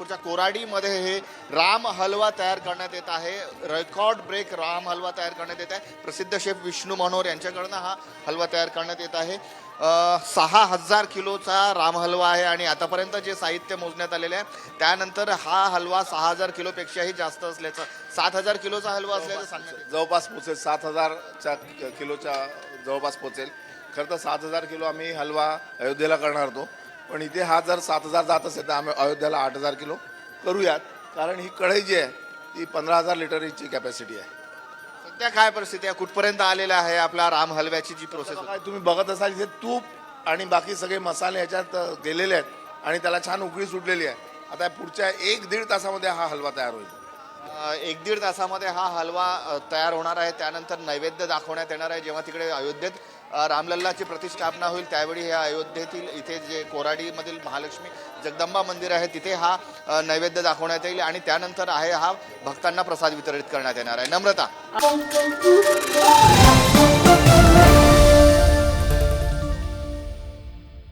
नागपूरच्या कोराडीमध्ये हे राम हलवा तयार करण्यात येत आहे. रेकॉर्ड ब्रेक राम हलवा तयार करण्यात येत आहे. प्रसिद्ध शेफ विष्णू मनोहर यांच्याकडनं हा हलवा तयार करण्यात येत आहे. सहा हजार किलोचा राम हलवा आहे आणि आतापर्यंत जे साहित्य मोजण्यात आलेले आहे त्यानंतर हा हलवा सहा हजार किलोपेक्षाही जास्त असल्याचं सात हजार किलोचा हलवा असल्याचं सांगण्यात येतं. जवळपास पोचेल सात हजारच्या किलोच्या जवळपास पोचेल. खरं तर सात हजार किलो आम्ही हलवा अयोध्येला करणार होतो. पण इथे हा जर सात हजार जात असेल तर आम्ही अयोध्येला आठ हजार किलो करूयात. कारण ही कढई जी आहे ती पंधरा हजार लिटरची कॅपॅसिटी आहे. सध्या काय परिस्थिती आहे? कुठपर्यंत आलेला आहे आपला राम हलव्याची जी प्रोसेस काय तुम्ही बघत असाल इथे तूप आणि बाकी सगळे मसाले ह्याच्यात गेलेले आहेत आणि त्याला छान उकळी सुटलेली आहे. आता पुढच्या एक दीड तासामध्ये हा हलवा तयार होईल. एक दीड तासामध्ये हा हलवा तयार होणार आहे. त्यानंतर नैवेद्य दाखवण्यात येणार आहे. जेव्हा तिकडे अयोध्येत रामलल्लाची प्रतिष्ठापना होईल त्यावेळी हे अयोध्येतील इथे जे कोराडीमधील महालक्ष्मी जगदंबा मंदिर आहे तिथे हा नैवेद्य दाखवण्यात येईल आणि त्यानंतर आहे हा भक्तांना प्रसाद वितरित करण्यात येणार आहे. नम्रता.